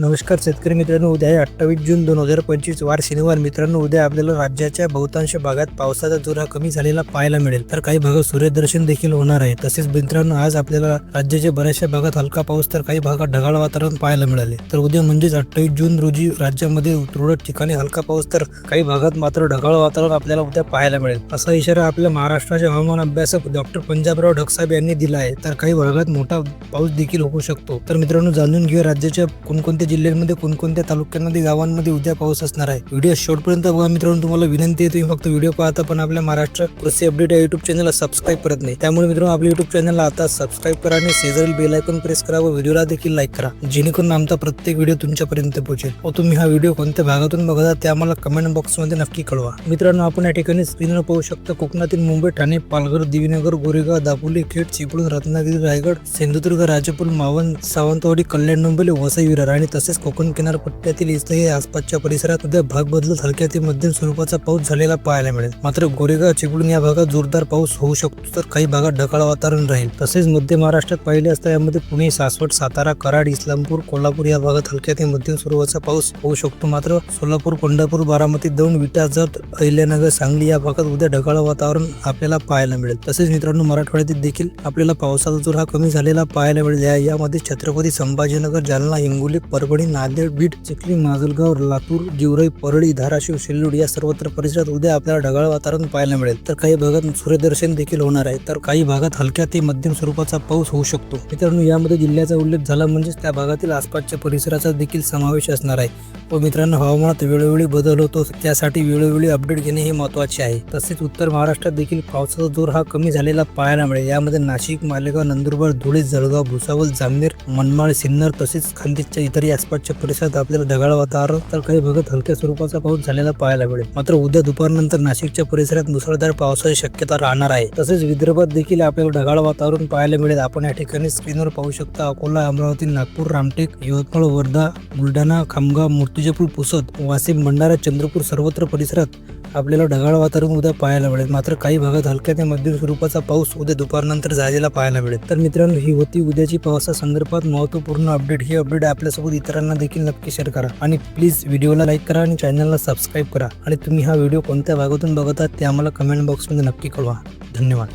नमस्कार शेतकरी मित्रांनो उद्या आहे अठ्ठावीस जून दोन हजार पंचवीस वार शनिवार. मित्रांनो उद्या आपल्याला राज्याच्या बहुतांश भागात पावसाचा जोर हा कमी झालेला पाहायला मिळेल. तर काही भागात सूर्यदर्शन देखील होणार आहे. तसेच मित्रांनो आज आपल्याला राज्याच्या बऱ्याचशा भागात हलका पाऊस तर काही भागात ढगाळ वातावरण पाहायला मिळाले. तर उद्या म्हणजेच अठ्ठावीस जून रोजी राज्यामध्ये तुरळक ठिकाणी हलका पाऊस तर काही भागात मात्र ढगाळ वातावरण आपल्याला उद्या पाहायला मिळेल. असा इशारा आपल्या महाराष्ट्राचे हवामान अभ्यासक डॉक्टर पंजाबराव ढगसाहेब यांनी दिला आहे. तर काही भागात मोठा पाऊस देखील होऊ शकतो. तर मित्रांनो जाणून घेऊया राज्याच्या कोणकोणत्या जिल्ह्यांमध्ये कोणकोणत्या तालुक्यांमध्ये गावांमध्ये उद्या पाऊस असणार आहे? व्हिडिओ शेवटपर्यंत बघा मित्रांनो तुम्हाला विनंती आहे तुम्ही फक्त व्हिडिओ पाहता पण आपल्या महाराष्ट्र कृषी अपडेट या युट्यूब चॅनलला सबस्क्राईब करत नाही. त्यामुळे मित्रांनो आपल्या युट्यूब चॅनलला आता सबस्क्राईब करा आणि शेजारील बेल आयकॉन प्रेस करा व व्हिडिओला देखील लाईक करा. जेणेकरून आमचा प्रत्येक व्हिडिओ तुमच्यापर्यंत पोहोचेल. व तुम्ही हा व्हिडिओ कोणत्या भागातून बघता ते आम्हाला कमेंट बॉक्समध्ये नक्की कळवा. मित्रांनो आपण या ठिकाणी स्क्रीनवर पाहू शकता कोकणातील मुंबई ठाणे पालघर दिवीनगर गोरेगाव दापोली खेड चिपळूण रत्नागिरी रायगड सिंधुदुर्ग राजापूर मावळ सावंतवाडी कल्याण डोंबिवली वसई विरार आणि तसेच कोकण किनारपट्ट्यातील इथंही आसपासच्या परिसरात उद्या भाग बदलत हलक्या ते मध्यम स्वरूपाचा पाऊस झालेला पाहायला मिळेल. मात्र गोरेगाव चिपळूण या भागात जोरदार पाऊस होऊ शकतो तर काही भागात ढकाळ वातावरण राहील. तसेच मध्य महाराष्ट्रात पाहिले असता यामध्ये पुणे सासवड सातारा कराड इस्लामपूर कोल्हापूर या भागात हलक्या ते मध्यम स्वरूपाचा पाऊस होऊ शकतो. मात्र सोलापूर पंढरपूर बारामती दौंड विटा जत अहिल्यानगर सांगली या भागात उद्या ढगाळ वातावरण आपल्याला पाहायला मिळेल. तसेच मित्रांनो मराठवाड्यात देखील आपल्याला पावसाचा जोर हा कमी झालेला पाहायला मिळेल. या- यामध्ये छत्रपती संभाजीनगर जालना हिंगोली परभणी नांदेड बीड चिखली माजलगाव लातूर जिवराई परळी धाराशिव सिल्लोड या सर्वत्र परिसरात उद्या आपल्याला ढगाळ वातावरण पाहायला मिळेल. तर काही भागात सूर्यदर्शन देखील होणार आहे. तर काही भागात हलक्या ते मध्यम स्वरूपाचा पाऊस होऊ शकतो. मित्रांनो यामध्ये जिल्ह्याचा उल्लेख झाला म्हणजेच त्या भागातील आसपासच्या परिसराचा देखील समावेश असणार आहे. व मित्रांनो हवामानात वेळोवेळी बदल होतो. त्यासाठी वेळोवेळी अपडेट घेणे हे महत्त्वाचे आहे. तसेच उत्तर महाराष्ट्रात देखील पावसाचा जोर हा कमी झालेला पाहायला मिळेल. यामध्ये नाशिक मालेगाव नंदुरबार धुळे जळगाव भुसावळ जामनेर मनमाड सिन्नर तसेच खानदेशच्या इतरही आसपासच्या परिसरात आपल्याला ढगाळ वातावरण तर काही भागात हलक्या स्वरूपाचा पाऊस झालेला पाहायला मिळेल. मात्र उद्या दुपारनंतर नाशिकच्या परिसरात मुसळधार पावसाची शक्यता राहणार आहे. तसेच विदर्भात देखील आपल्याला ढगाळ वातावरण पाहायला मिळेल. आपण या ठिकाणी स्क्रीनवर पाहू शकता अकोला अमरावती नागपूर रामटेक यवतमाळ वर्धा बुलढाणा खामगाव मूर्तिजापूर पुसद वाशिम भंडारा चंद्रपूर सर्वत्र परिसरात आपल्याला ढगाळ वातावरण उद्या पाहायला मिळेल. मात्र काही भागात हलक्या ते मध्यम स्वरूपाचा पाऊस उद्या दुपारनंतर झालेला पाहायला मिळेल. तर मित्रांनो ही होती उद्याची पावसासंदर्भात महत्त्वपूर्ण अपडेट. ही अपडेट आपल्यासोबत इतरांना देखील नक्की शेअर करा. आणि प्लीज व्हिडिओला लाईक करा आणि चॅनलला सबस्क्राईब करा. आणि तुम्ही हा व्हिडिओ कोणत्या भागातून बघतात ते आम्हाला कमेंट बॉक्समध्ये नक्की कळवा. धन्यवाद.